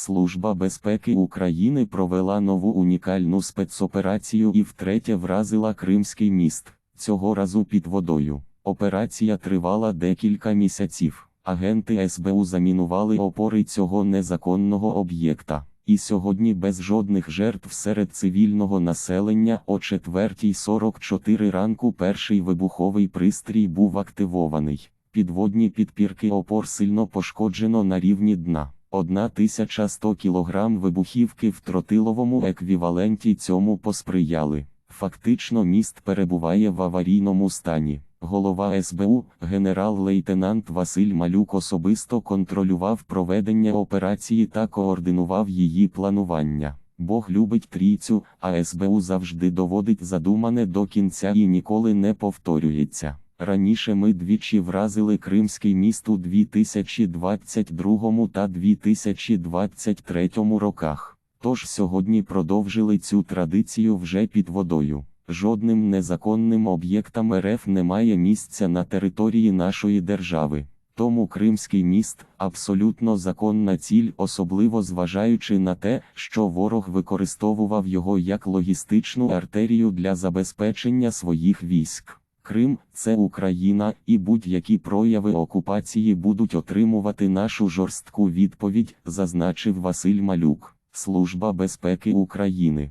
Служба безпеки України провела нову унікальну спецоперацію і втретє вразила Кримський міст, цього разу під водою. Операція тривала декілька місяців. Агенти СБУ замінували опори цього незаконного об'єкта. І сьогодні без жодних жертв серед цивільного населення о 4.44 ранку перший вибуховий пристрій був активований. Підводні підпірки опор сильно пошкоджено на рівні дна. 1100 кг вибухівки в тротиловому еквіваленті цьому посприяли. Фактично міст перебуває в аварійному стані. Голова СБУ, генерал-лейтенант Василь Малюк особисто контролював проведення операції та координував її планування. Бог любить трійцю, а СБУ завжди доводить задумане до кінця і ніколи не повторюється. Раніше ми двічі вразили Кримський міст у 2022 та 2023 роках. Тож сьогодні продовжили цю традицію вже під водою. Жодним незаконним об'єктам РФ немає місця на території нашої держави. Тому Кримський міст абсолютно законна ціль, особливо зважаючи на те, що ворог використовував його як логістичну артерію для забезпечення своїх військ. Крим це Україна, і будь-які прояви окупації будуть отримувати нашу жорстку відповідь, зазначив Василь Малюк, Служба безпеки України.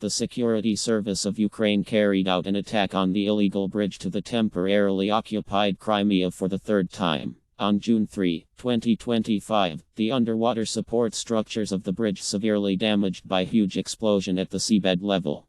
The Security Service of Ukraine carried out an attack on the illegal bridge to the temporarily occupied Crimea for the third time. On June 3, 2025, the underwater support structures of the bridge severely damaged by huge explosion at the seabed level.